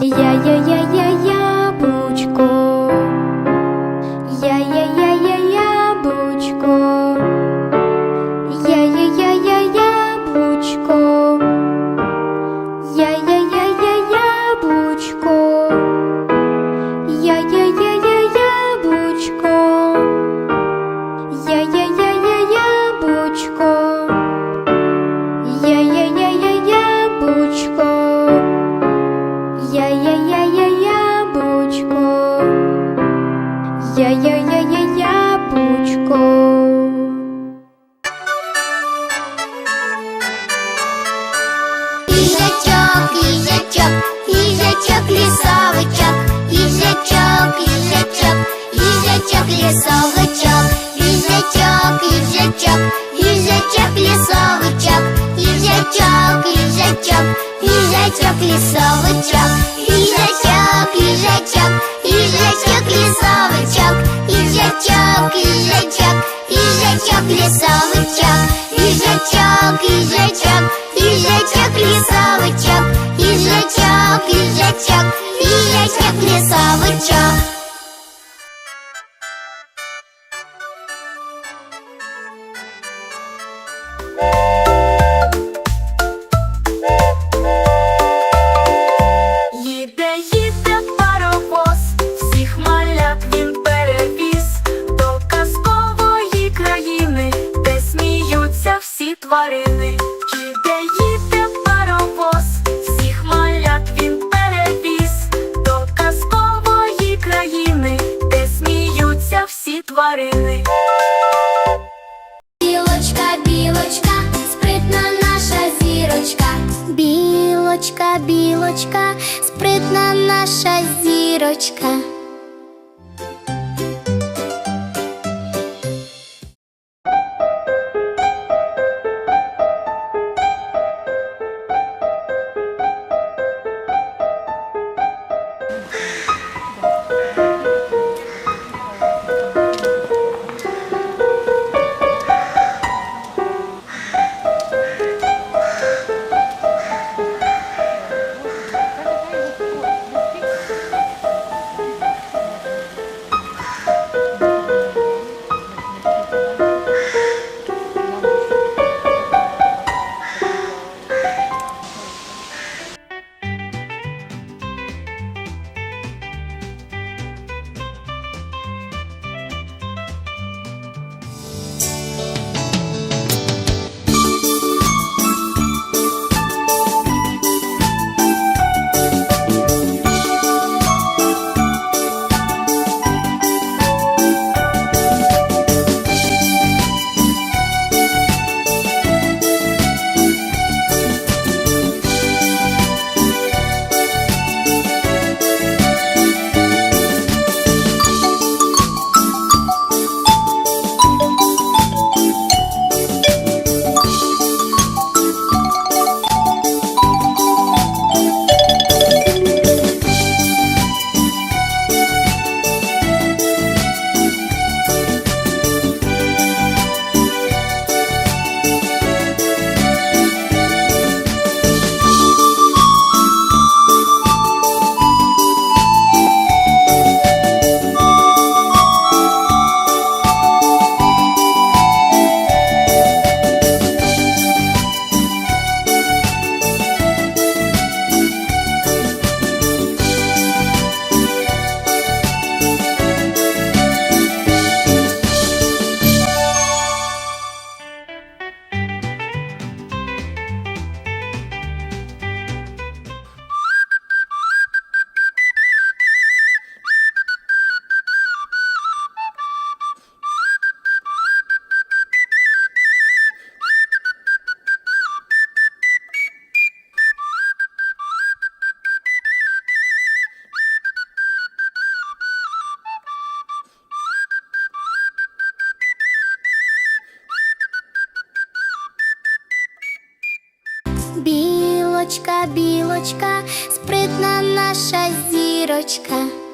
Я-я-я-я Їжачок, лісовичок, їжачок, їжачок, їжачок, лісовичок, їжачок, їжачок, їжачок, лісовичок, їжачок, їжачок. білочка, спритна наша зірочка. Наша зірочка.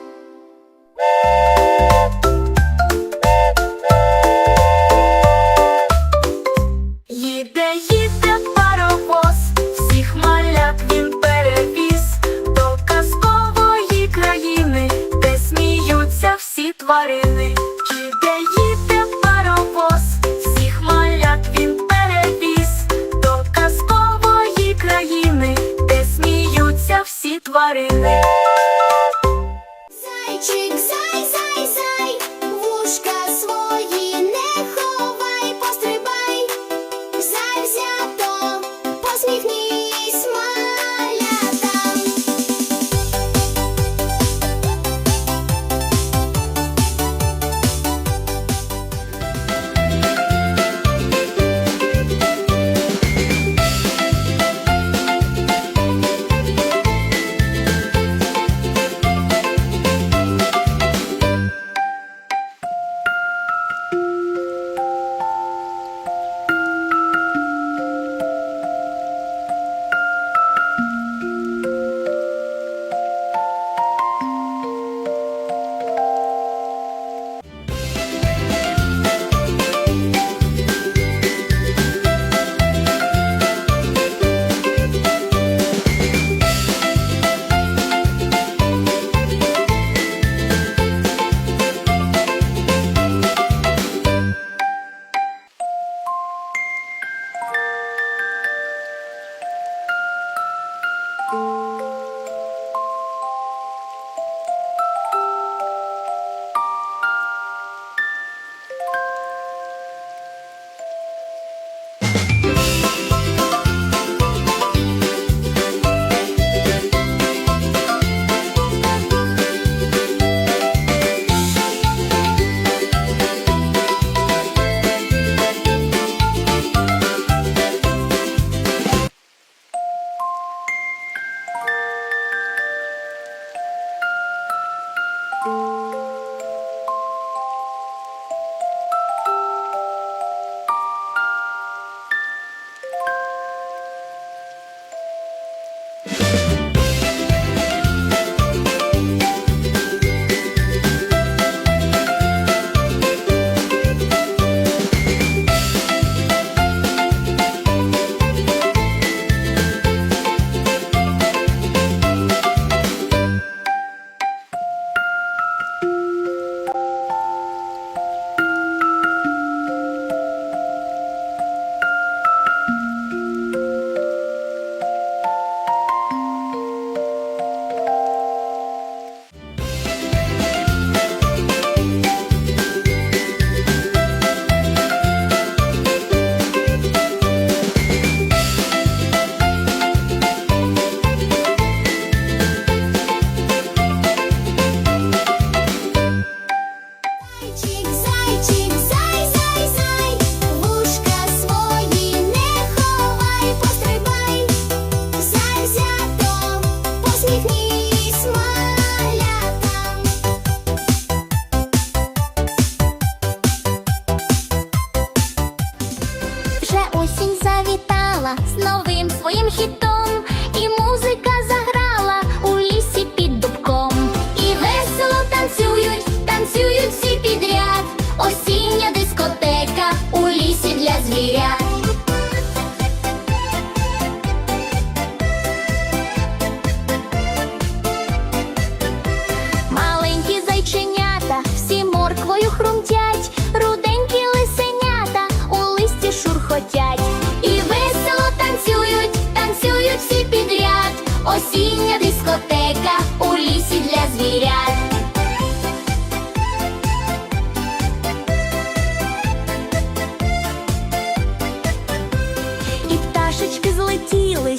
Білий